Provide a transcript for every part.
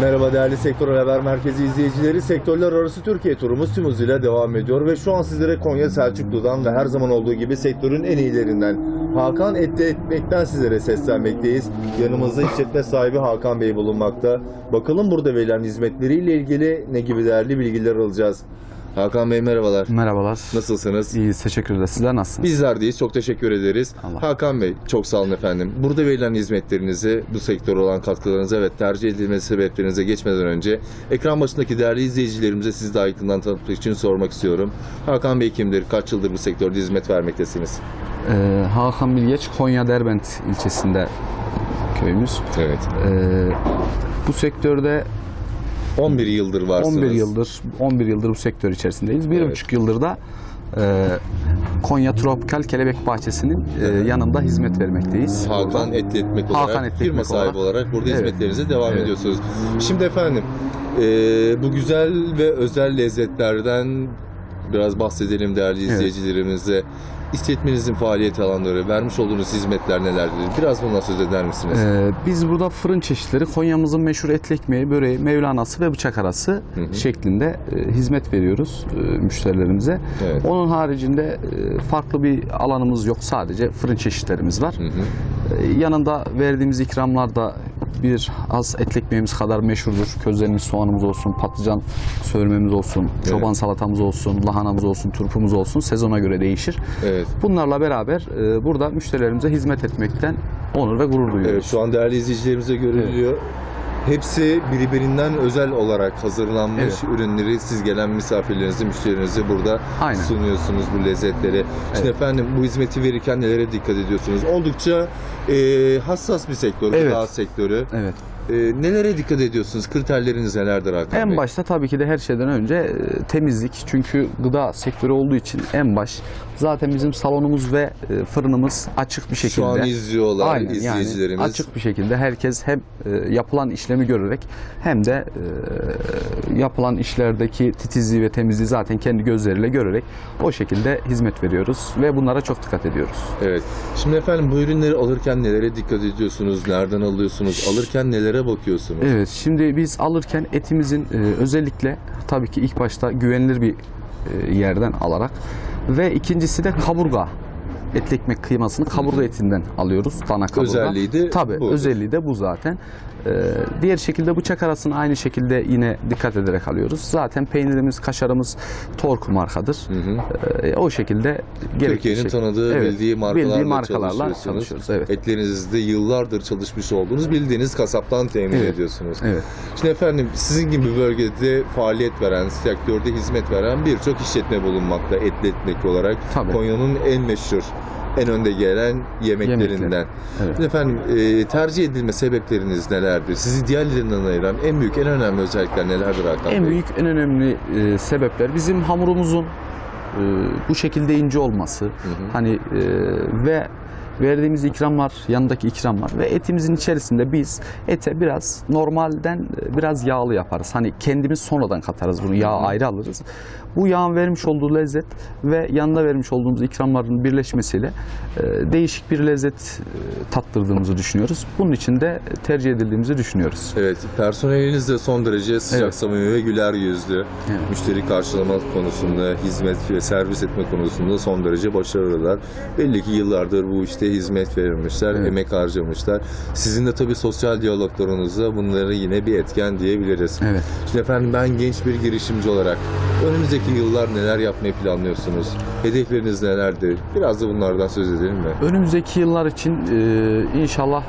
Merhaba değerli Sektör Haber Merkezi izleyicileri. Sektörler arası Türkiye turumuz tüm hızıyla devam ediyor ve şu an sizlere Konya Selçuklu'dan ve her zaman olduğu gibi sektörün en iyilerinden Hakan Etli Ekmek'ten sizlere seslenmekteyiz. Yanımızda işletme sahibi Hakan Bey bulunmakta. Bakalım burada verilen hizmetleriyle ilgili ne gibi değerli bilgiler alacağız. Hakan Bey merhabalar. Merhabalar. Nasılsınız? İyiyiz, teşekkür ederiz. Sizler nasılsınız? Bizler deyiz. Çok teşekkür ederiz. Allah. Hakan Bey çok sağ olun efendim. Burada verilen hizmetlerinizi, bu sektöre olan katkılarınızı ve tercih edilmesi sebeplerinize geçmeden önce ekran başındaki değerli izleyicilerimize sizi daha yakından tanıtmak için sormak istiyorum. Hakan Bey kimdir? Kaç yıldır bu sektörde hizmet vermektesiniz? Ee, Hakan Bilgeç, Konya Derbent ilçesinde köyümüz. Evet. Ee, bu sektörde 11 yıldır varsınız. 11 yıldır 11 yıldır bu sektör içerisindeyiz. Bir Evet. buçuk yıldır da e, Konya Tropikal Kelebek Bahçesi'nin e, yanında hizmet vermekteyiz. Hakan. Etli Ekmek olarak, Hakan Etli firma Ekmek sahibi olarak, olarak. burada Evet. hizmetlerinize devam Evet. ediyorsunuz. Şimdi efendim, e, bu güzel ve özel lezzetlerden biraz bahsedelim değerli Evet. İşletmenizin faaliyet alanları, vermiş olduğunuz hizmetler nelerdir? Biraz bundan söz eder misiniz? Ee, biz burada fırın çeşitleri Konya'mızın meşhur etli ekmeği, böreği, mevlanası ve bıçak arası Hı hı. şeklinde e, hizmet veriyoruz e, müşterilerimize. Evet. Onun haricinde e, farklı bir alanımız yok. Sadece fırın çeşitlerimiz var. Hı hı. E, yanında verdiğimiz ikramlar da bir az etli ekmeğimiz kadar meşhurdur. Közlerimiz, soğanımız olsun, patlıcan sörmemiz olsun, çoban salatamız olsun, lahanamız olsun, turpumuz olsun. Sezona göre değişir. Evet. Bunlarla beraber e, burada müşterilerimize hizmet etmekten onur ve gurur duyuyoruz. Evet, şu an değerli izleyicilerimize görülüyor. Hepsi birbirinden özel olarak hazırlanmış Evet. ürünleri siz gelen misafirlerinize, müşterilerinize burada Aynen. sunuyorsunuz bu lezzetleri. Şimdi Evet. efendim bu hizmeti verirken nelere dikkat ediyorsunuz? Oldukça e, hassas bir sektör, Evet. gıda sektörü. Evet. E, nelere dikkat ediyorsunuz? Kriterleriniz nelerdir Hakan En Bey? başta tabii ki de her şeyden önce e, temizlik. Çünkü gıda sektörü olduğu için en baş zaten bizim salonumuz ve e, fırınımız açık bir şekilde. Şu an izliyorlar Aynen, izleyicilerimiz. Yani açık bir şekilde herkes hem e, yapılan işlemi görerek hem de e, yapılan işlerdeki titizliği ve temizliği zaten kendi gözleriyle görerek o şekilde hizmet veriyoruz ve bunlara çok dikkat ediyoruz. Evet. Şimdi efendim bu ürünleri alırken nelere dikkat ediyorsunuz? Nereden alıyorsunuz? Alırken nelere bakıyorsunuz? Evet, şimdi biz alırken etimizin e, özellikle tabii ki ilk başta güvenilir bir e, yerden alarak ve ikincisi de kaburga etli ekmek kıymasını kaburga etinden alıyoruz. Dana kaburga. Özelliği de Tabii, bu. özelliği de bu zaten. E, diğer şekilde bıçak arasını aynı şekilde yine dikkat ederek alıyoruz. Zaten peynirimiz, kaşarımız Torku markadır. Hı hı. E, o şekilde Türkiye'nin şekilde- tanıdığı, Evet, bildiği markalarla, bildiği markalarla çalışıyoruz. Evet. Etlerinizde yıllardır çalışmış olduğunuz bildiğiniz kasaptan temin Evet. ediyorsunuz. Evet. Şimdi efendim sizin gibi bölgede faaliyet veren, sektörde hizmet veren birçok işletme bulunmakta etli ekmek olarak. Konya'nın en meşhur, en önde gelen yemeklerinden. Yemekleri. Evet. Efendim e, tercih edilme sebepleriniz nelerdir? Sizi diğerlerinden ayıran en büyük, en önemli özellikler nelerdir Hakan En Bey? büyük, en önemli e, sebepler bizim hamurumuzun e, bu şekilde ince olması. hı. Hani e, ve verdiğimiz ikramlar, yanındaki ikramlar ve etimizin içerisinde biz ete biraz normalden e, biraz yağlı yaparız. Hani kendimiz sonradan katarız bunu. Yağ ayrı alırız. Bu yağın vermiş olduğu lezzet ve yanında vermiş olduğumuz ikramların birleşmesiyle e, değişik bir lezzet e, tattırdığımızı düşünüyoruz. Bunun için de tercih edildiğimizi düşünüyoruz. Evet, personeliniz de son derece sıcak Evet. samimi ve güler yüzlü. Evet. Müşteri karşılama konusunda, hizmet ve servis etme konusunda son derece başarılılar. Belli ki yıllardır bu işte hizmet verilmişler, Evet. emek harcamışlar. Sizin de tabii sosyal diyaloglarınızda bunları yine bir etken diyebiliriz. Evet. Şimdi efendim ben genç bir girişimci olarak önümüzdeki yıllar neler yapmayı planlıyorsunuz? Hedefleriniz nelerdir? Biraz da bunlardan söz edelim mi? Önümüzdeki yıllar için e, inşallah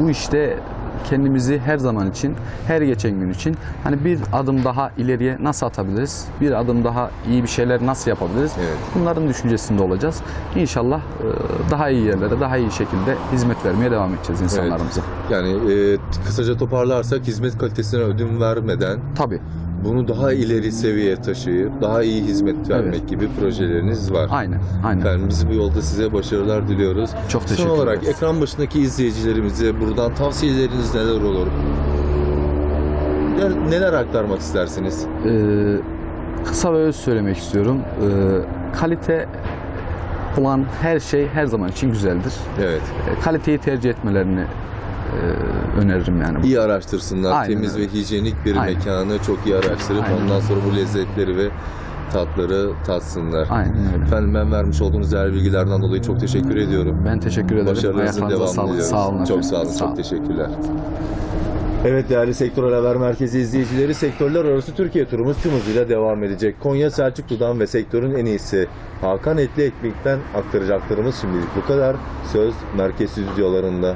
bu işte kendimizi her zaman için, her geçen gün için hani bir adım daha ileriye nasıl atabiliriz? Bir adım daha iyi bir şeyler nasıl yapabiliriz? Evet. Bunların düşüncesinde olacağız. İnşallah e, daha iyi yerlere, daha iyi şekilde hizmet vermeye devam edeceğiz insanlarımıza. Yani e, kısaca toparlarsak hizmet kalitesine ödün vermeden Tabii. Bunu daha ileri seviyeye taşıyıp daha iyi hizmet vermek Evet. gibi projeleriniz var. Aynen, aynen. Efendim biz bu yolda size başarılar diliyoruz. Çok Son teşekkür olarak ederiz. ekran başındaki izleyicilerimize buradan tavsiyeleriniz neler olur? Neler, neler aktarmak istersiniz? Ee, kısa ve öz söylemek istiyorum. Ee, kalite olan her şey her zaman için güzeldir. Evet. Kaliteyi tercih etmelerini e, öneririm yani. İyi araştırsınlar. Aynen Temiz öyle. ve hijyenik bir Aynen. mekanı çok iyi araştırıp Aynen. ondan sonra bu lezzetleri ve tatları tatsınlar. Aynen öyle. Efendim ben vermiş olduğunuz değerli bilgilerden dolayı çok teşekkür ediyorum. Ben teşekkür ederim. Başarılarınızın Ayaklarınıza devamını sağlık. diliyoruz. Sağ olun. Çok sağ olun. Sağ çok olun. teşekkürler. Evet değerli Sektör Haber Merkezi izleyicileri sektörler arası Türkiye turumuz tüm hızıyla devam edecek. Konya Selçuklu'dan ve sektörün en iyisi Hakan Etli Ekmek'ten aktaracaklarımız şimdilik bu kadar. Söz merkez stüdyolarında.